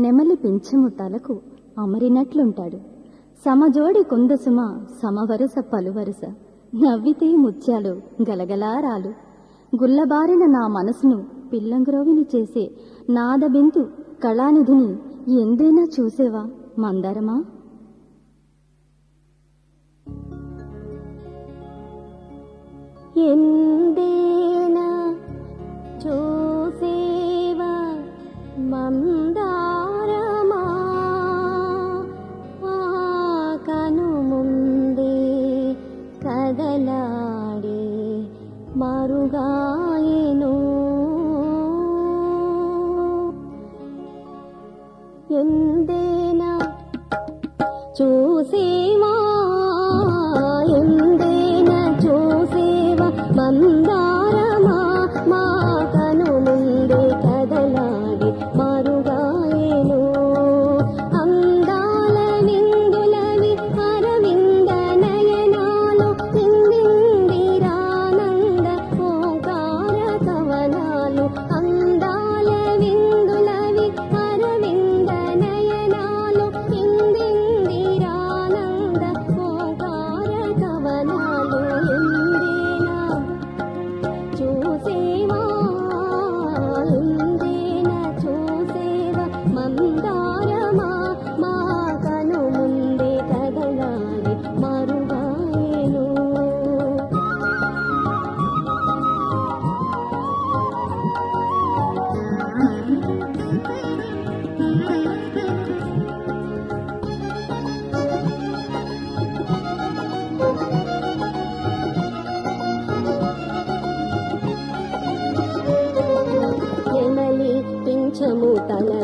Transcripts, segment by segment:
నెమలి పింఛముతాలకు అమరినట్లుంటాడు. సమజోడి కుందసుమ సమవరుస పలువరుస. నవ్వితే ముత్యాలు గలగలారాలు. గుల్లబారిన నా మనసును పిల్లంగ్రోవిని చేసే నాదబిందు కళానిధిని ఎందైనా చూసేవా మందరమా? ఎందేనా చూసేవా మమ్మ కదలాడి మరుగాయను. ఎందేనా చూసేవా? ఎందేనా చూసేవా? మందా ta'ala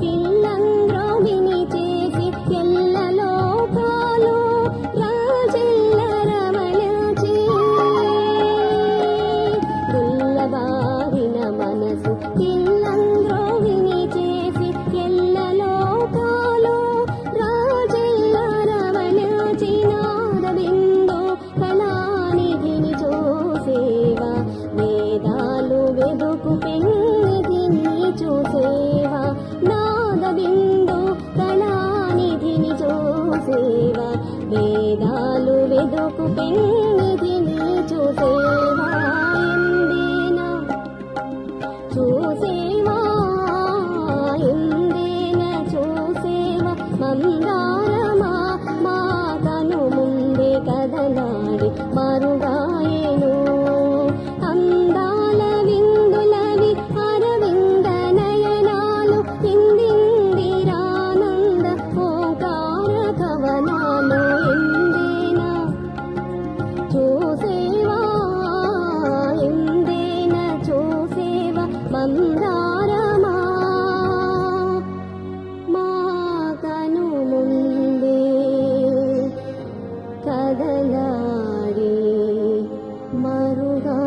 tiếng nắng నీవా వేదాలు వెదుకు పెన్నిది చూసేవా మందారమా? మాతను ముందే కదలాడి మరుగా మందారమా మాకను ముందే కదలాడే మరుగా